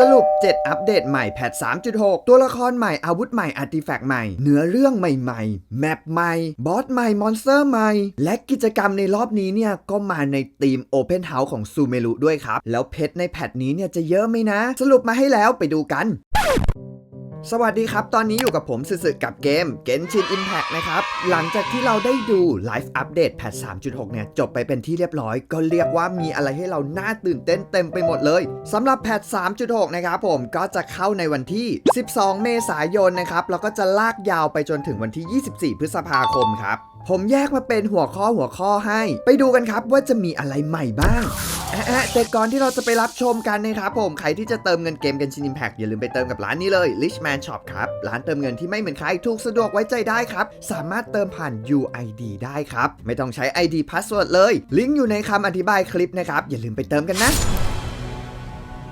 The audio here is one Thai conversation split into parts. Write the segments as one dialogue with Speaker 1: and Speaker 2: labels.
Speaker 1: สรุป 7 อัปเดตใหม่แพท 3.6 ตัวละครใหม่อาวุธใหม่อาร์ติแฟกต์ใหม่ เนื้อเรื่องใหม่ๆ แมปใหม่ บอสใหม่ มอนสเตอร์ใหม่ และกิจกรรมในรอบนี้เนี่ย ก็มาในธีม Open House ของซูเมรุด้วยครับ แล้วเพชรในแพทนี้เนี่ยจะเยอะไหมนะ สรุปมาให้แล้วไปดูกัน สวัสดีครับ ตอนนี้อยู่กับผมสึสึกับเกม Genshin Impact นะครับ หลังจากที่เราได้ดูไลฟ์อัปเดตแพท 3.6 เนี่ย จบไปเป็นที่เรียบร้อย ก็เรียกว่ามีอะไรให้เราน่าตื่นเต้นเต็มไปหมดเลยสำหรับแพท 3.6 นะครับผมก็จะเข้าในวันที่ 12 เมษายนนะครับ แล้วก็จะลากยาวไปจนถึงวันที่ 24 พฤษภาคมครับ ผมแยกมาเป็นหัวข้อหัวข้อให้ ไปดูกันครับว่าจะมีอะไรใหม่บ้างอะแต่ก่อนที่เราจะไปรับชมกันนะครับผม ใครที่จะเติมเงินเกมกันชิน Impact อย่าลืมไปเติมกับร้านนี้เลย Richman Shop ครับ ร้านเติมเงินที่ไม่เหมือนใครถูกสะดวกไว้ใจได้ครับ สามารถเติมผ่าน UID ได้ครับ ไม่ต้องใช้ ID Password เลย ลิงก์อยู่ในคำอธิบายคลิปนะครับ อย่าลืมไปเติมกันนะ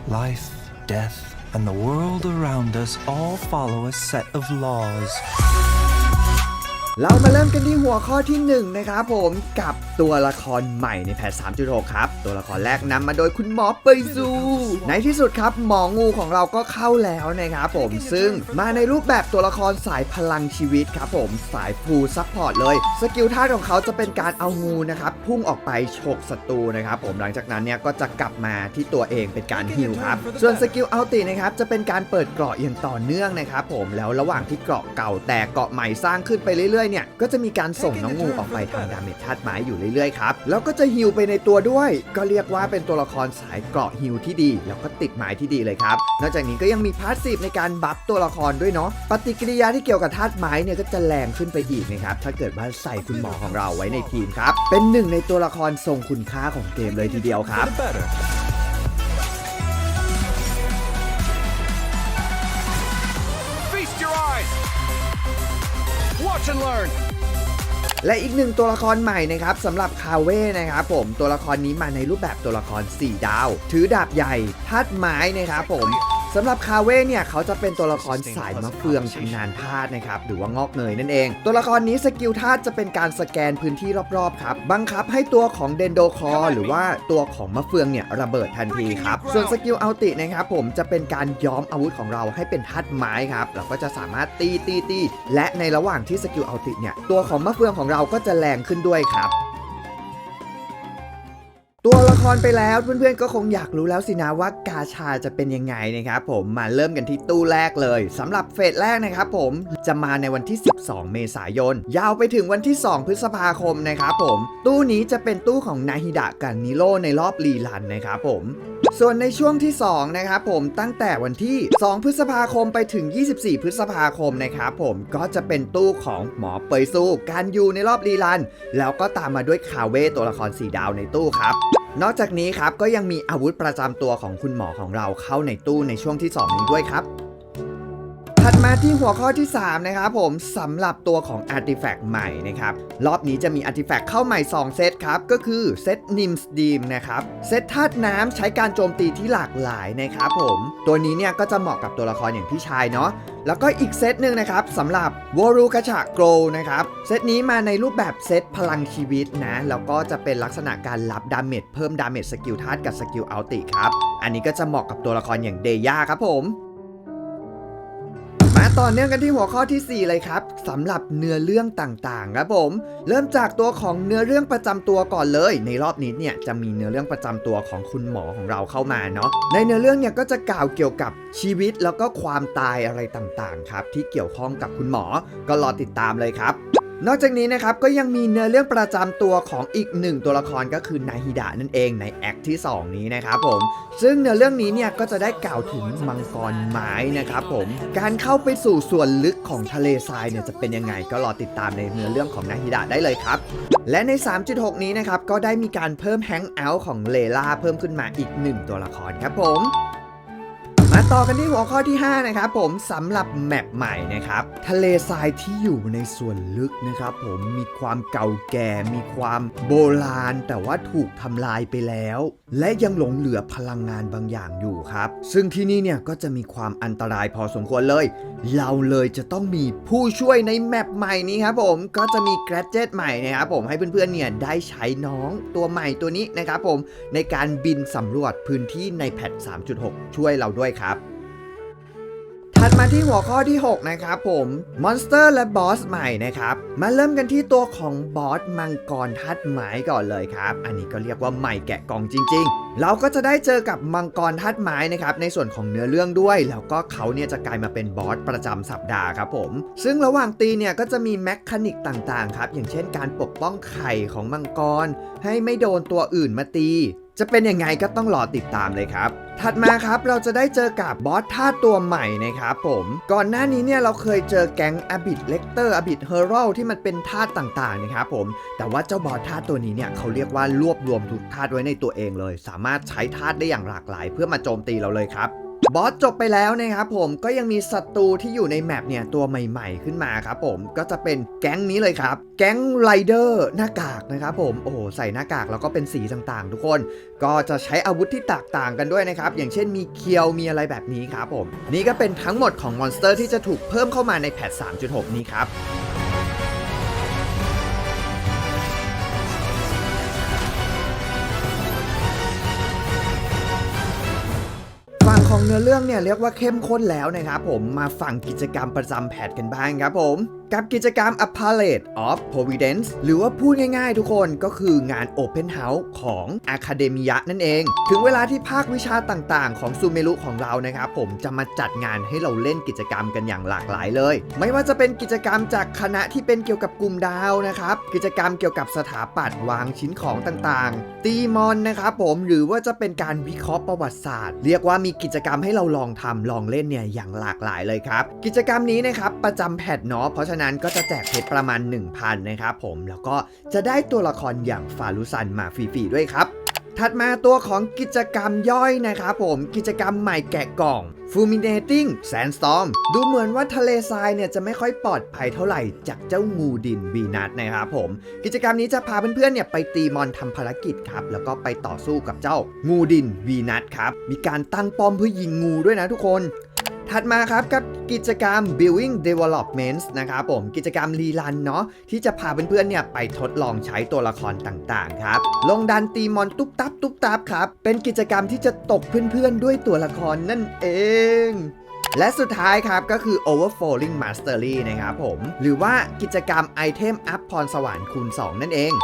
Speaker 2: Life, death, and the world around us all follow a set of laws.
Speaker 1: เรามาเริ่มกันที่หัวข้อที่1นะครับผมกับตัวละครใหม่ในแพท3.6 ครับ ตัวละครแรกนำมาโดยคุณหมอเปยซู ในที่สุดครับ หมองูของเราก็เข้าแล้วนะครับผมซึ่งมาในรูปแบบตัวละครสายพลังชีวิตครับผมสายฟูลซัพพอร์ตเลย สกิลท่าของเขาจะเป็นการเอางูนะครับพุ่งออกไปฉกศัตรูนะครับผมหลังจากนั้นเนี่ยก็จะกลับมาที่ตัวเองเป็นการฮิลครับส่วนสกิลอัลตินะครับจะเป็นการเปิดเกราะอย่างต่อเนื่องนะครับผมแล้วระหว่างที่เกราะเก่าแตกเกราะใหม่สร้างขึ้นไปเรื่อยๆเนี่ยก็จะมีการส่งน้องงูออกไปทางดาเมจธาตุไม้อยู่เรื่อยๆครับแล้วก็จะฮิลไปในตัวด้วย ก็เรียกว่าเป็นตัวละครสายเกราะฮิลที่ดี แล้วก็ติดไม้ที่ดีเลยครับนอกจากนี้ก็ยังมีพาสซีฟในการบัฟตัวละครด้วยเนาะปฏิกิริยาที่เกี่ยวกับธาตุไม้เนี่ยก็จะแรงขึ้นไปอีกนะครับถ้าเกิดว่าใส่คุณหมอของเราไว้ในทีมครับเป็นหนึ่งในตัวละครทรงคุณค่าของเกมเลยทีเดียวครับ
Speaker 3: Watch and learn!
Speaker 1: และอีกหนึ่งตัวละครใหม่นะครับสำหรับคาเว่นะครับผมตัวละครนี้มาในรูปแบบตัวละคร 4 ดาว ถือดาบใหญ่ทัดไม้นะครับผม สำหรับคาเว่เนี่ยเขาจะเป็นตัวละครสายมะเฟืองชำนาญธาตุนะครับหรือว่างอกเงยนั่นเอง ตัวละครนี้สกิลธาตุจะเป็นการสแกนพื้นที่รอบๆครับบังคับให้ตัวของเดนโดคอหรือว่าตัวของมะเฟืองเนี่ยระเบิดทันทีครับส่วนสกิลอัลตินะครับผมจะเป็นการย้อมอาวุธของเราให้เป็นธาตุไม้ครับเราก็จะสามารถตีตีตีและในระหว่างที่สกิลอัลติเนี่ยตัวของมะเฟืองของเราก็จะแรงขึ้นด้วยครับ ตัวละครไปแล้วเพื่อนๆก็คงอยากรู้แล้วสินะว่ากาชาจะเป็นยังไงนะครับผมมาเริ่มกันที่ตู้แรกเลยสำหรับเฟสแรกนะครับผมจะมาในวันที่ 12 เมษายน ยาวไปถึงวันที่ 2 พฤษภาคมนะครับผม ตู้นี้จะเป็นตู้ของนาฮิดะกับนิโรในรอบรีลันนะครับผมส่วนในช่วงที่ 2 นะครับผมตั้งแต่วันที่ 2 พฤษภาคมไปถึง 24 พฤษภาคมนะครับผมก็จะเป็นตู้ของหมอเปยซูการยูในรอบรีลัน แล้วก็ตามมาด้วยคาเวตัวละครสีดาวในตู้ครับ นอกจากนี้ครับก็ยังมีอาวุธประจำตัวของคุณหมอของเราเข้าในตู้ในช่วงที่ 2 นี้ด้วยครับ ถัดมาที่หัวข้อที่ 3 นะครับผมสำหรับตัวของอาร์ติแฟกต์ใหม่นะครับ รอบนี้จะมีอาร์ติแฟกต์เข้าใหม่ 2 เซตครับ ก็คือเซตนิมสดีมนะครับ เซตธาตุน้ำใช้การโจมตีที่หลากหลายนะครับผม ตัวนี้เนี่ยก็จะเหมาะกับตัวละครอย่างพี่ชายเนาะแล้วก็อีกเซตหนึ่งนะครับสำหรับวอรูกาชาโกรนะครับ เซตนี้มาในรูปแบบเซตพลังชีวิตนะ แล้วก็จะเป็นลักษณะการรับดาเมจเพิ่มดาเมจสกิลธาตุกับสกิลอัลติครับ อันนี้ก็จะเหมาะกับตัวละครอย่างเดย่าครับผม ต่อเนื่องกันที่หัวข้อทีสี่ 4 เลยครับสำหรับเนื้อเรื่องต่างๆครับผม เริ่มจากตัวของเนื้อเรื่องประจำตัวก่อนเลย ในรอบนี้เนี่ยจะมีเนื้อเรื่องประจำตัวของคุณหมอของเราเข้ามาเนาะในเนื้อเรื่องเนี่ยก็จะกล่าวเกี่ยวกับชีวิตแล้วก็ความตายอะไรต่างๆ ครับ ที่เกี่ยวข้องกับคุณหมอก็รอติดตามเลยครับ นอกจากนี้นะครับก็ยังมีเนื้อเรื่องประจำตัวของอีกหนึ่งตัวละครก็คือนาฮิดะนั่นเองในแอคที่ 2 นี้นะครับผม ซึ่งเนื้อเรื่องนี้เนี่ยก็จะได้กล่าวถึงมังกรไม้นะครับผม การเข้าไปสู่ส่วนลึกของทะเลทรายเนี่ยจะเป็นยังไงก็รอติดตามในเนื้อเรื่องของนาฮิดะได้เลยครับ และใน 3.6 นี้นะครับก็ได้มีการเพิ่มแฮงเอาท์ของเลล่าเพิ่มขึ้นมาอีกหนึ่งตัวละครครับผม มาต่อกันที่หัวข้อที่ 5 นะครับผมสำหรับแมปใหม่นะครับทะเลทรายที่อยู่ในส่วนลึกนะครับผมมีความเก่าแก่ มีความโบราณ แต่ว่าถูกทำลายไปแล้ว และยังหลงเหลือพลังงานบางอย่างอยู่ครับ ซึ่งที่นี่เนี่ยก็จะมีความอันตรายพอสมควรเลย เราเลยจะต้องมีผู้ช่วยในแมปใหม่นี้ครับผมก็จะมีแกร d เจ t ใหม่นะครับผมให้เพื่อนๆเนี่ยได้ใช้น้องตัวใหม่ตัวนี้นะครับผมในการบินสำรวจพื้นที่ในแพท3.6 ช่วยเราด้วยครับถัดมาที่หัวข้อที่ 6 นะครับผมมอนสเตอร์และบอสใหม่นะครับมาเริ่มกันที่ตัวของบอสมังกรทัดไม้ก่อนเลยครับ อันนี้ก็เรียกว่าใหม่แกะกล่องจริง ๆ เราก็จะได้เจอกับมังกรทัดไม้นะครับในส่วนของเนื้อเรื่องด้วย แล้วก็เขาเนี่ยจะกลายมาเป็นบอสประจำสัปดาห์ครับผม ซึ่งระหว่างตีเนี่ยก็จะมีแมคคานิกต่างๆครับอย่างเช่นการปกป้องไข่ของมังกร ให้ไม่โดนตัวอื่นมาตี จะเป็นยังไงก็ต้องรอติดตามเลยครับ ถัดมาครับเราจะได้เจอกับบอสท่าตัวใหม่นะครับผม ก่อนหน้านี้เนี่ยเราเคยเจอแก๊งอบิดเลกเตอร์อบิดเฮอร์ l ที่มันเป็นธาตุต่างๆนะครับผม แต่ว่าเจ้าบอสธาตุตัวนี้เนี่ยเขาเรียกว่ารวบรวมทุกธาตุไว้ในตัวเองเลย สามารถใช้ธาตุได้อย่างหลากหลาย เพื่อมาโจมตีเราเลยครับ บอสจบไปแล้วนะครับผมก็ยังมีศัตรูที่อยู่ในแมปเนี่ยตัวใหม่ๆขึ้นมาครับผมก็จะเป็นแก๊งนี้เลยครับ แก๊งไรเดอร์หน้ากากนะครับผมโอ้โหใส่หน้ากากแล้วก็เป็นสีต่างๆ ทุกคน ก็จะใช้อาวุธที่แตกต่างกันด้วยนะครับ อย่างเช่นมีเคียวมีอะไรแบบนี้ครับผม นี่ก็เป็นทั้งหมดของมอนสเตอร์ที่จะถูกเพิ่มเข้ามาในแพท3.6 นี้ครับ เนื้อเรื่องเนี่ยเรียกว่าเข้มข้นแล้วนะครับผมมาฝั่งกิจกรรมประจำแพทกันบ้างครับผม กับกิจกรรม A Palette of Providence หรือว่าพูดง่ายๆทุกคนก็คืองาน Open House ของ Academia นั่นเอง ถึงเวลาที่ภาควิชาต่างๆ ของซูเมรุของเรานะครับผมจะมาจัดงานให้เราเล่นกิจกรรมกันอย่างหลากหลายเลย ไม่ว่าจะเป็นกิจกรรมจากคณะที่เป็นเกี่ยวกับกลุ่มดาวนะครับ กิจกรรมเกี่ยวกับสถาปัตย์วางชิ้นของต่างๆ ตีมอนนะครับผมหรือว่าจะเป็นการวิเคราะห์ประวัติศาสตร์ เรียกว่ามีกิจกรรมให้เราลองทำลองเล่นเนี่ยอย่างหลากหลายเลยครับ กิจกรรมนี้นะครับประจำแพทเนาะเพราะฉะนั้นก็จะแจกเพชรประมาณ 1,000 นะครับผม แล้วก็จะได้ตัวละครอย่างฟารุซันมาฟรีๆด้วยครับ ถัดมาตัวของกิจกรรมย่อยนะครับผม กิจกรรมใหม่แกะกล่อง Fulminating Sandstorm ดูเหมือนว่าทะเลทรายเนี่ยจะไม่ค่อยปลอดภัยเท่าไหร่จากเจ้างูดินวีนัสนะครับผม กิจกรรมนี้จะพาเพื่อนๆเนี่ยไปตีมอนทำภารกิจครับ แล้วก็ไปต่อสู้กับเจ้างูดินวีนัสครับ มีการตั้งป้อมเพื่อยิงงูด้วยนะทุกคน ถัดมาครับกับกิจกรรม Building Developments นะครับผมกิจกรรมรีลันเนาะที่จะพาเพื่อนๆเนี่ยไปทดลองใช้ตัวละครต่างๆครับ ลงดันตีมอนตุ๊บตับตุ๊บตับครับ เป็นกิจกรรมที่จะตกเพื่อนๆด้วยตัวละครนั่นเองและสุดท้ายครับก็คือ Overflowing Mastery นะครับผม หรือว่ากิจกรรมไอเทมอัพพรสวรรค์คูณ 2 นั่นเอง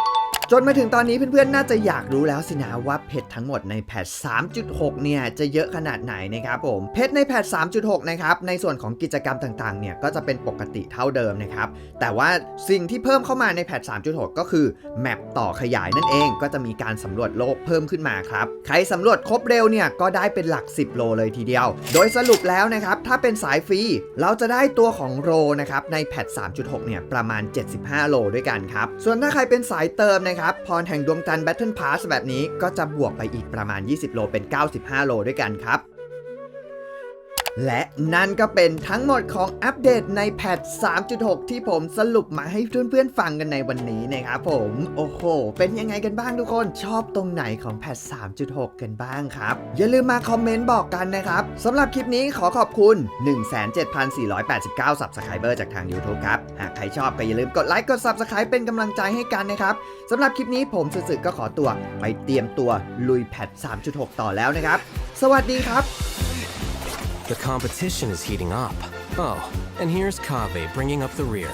Speaker 1: จนมาถึงตอนนี้เพื่อนๆ น่าจะอยากรู้แล้วสินะว่าเพชรทั้งหมดในแพท 3.6 เนี่ยจะเยอะขนาดไหนนะครับผม เพชรในแพท 3.6 นะครับ ในส่วนของกิจกรรมต่างๆ เนี่ยก็จะเป็นปกติเท่าเดิมนะครับ แต่ว่าสิ่งที่เพิ่มเข้ามาในแพท 3.6 ก็คือแมปต่อขยายนั่นเอง ก็จะมีการสำรวจโลกเพิ่มขึ้นมาครับ ใครสำรวจครบเร็วเนี่ยก็ได้เป็นหลัก 10 โลเลยทีเดียว โดยสรุปแล้วนะครับ ถ้าเป็นสายฟรี เราจะได้ตัวของโรนะครับ ในแพท 3.6 เนี่ยประมาณ 75 โลด้วยกันครับ ส่วนถ้าใครเป็นสายเติมนะครับครับ พรแห่งดวงจันทร์ Battle Pass แบบนี้ก็จะบวกไปอีกประมาณ 20 โลเป็น 95 โลด้วยกันครับ และนั่นก็เป็นทั้งหมดของอัปเดตในแพท 3.6 ที่ผมสรุปมาให้เพื่อนๆฟังกันในวันนี้นะครับผม โอ้โห เป็นยังไงกันบ้างทุกคนชอบตรงไหนของแพท 3.6 กันบ้างครับ อย่าลืมมาคอมเมนต์บอกกันนะครับสำหรับคลิปนี้ขอขอบคุณ 17,489 Subscriber จากทาง YouTube ครับ หากใครชอบก็อย่าลืมกดไลค์กด Subscribe เป็นกำลังใจให้กันนะครับสำหรับคลิปนี้ผมสึกก็ขอตัว ไปเตรียมตัวลุยแพท 3.6 ต่อแล้วนะครับ สวัสดีครับ
Speaker 4: The competition is heating up. Oh, and here's Kave bringing up the rear.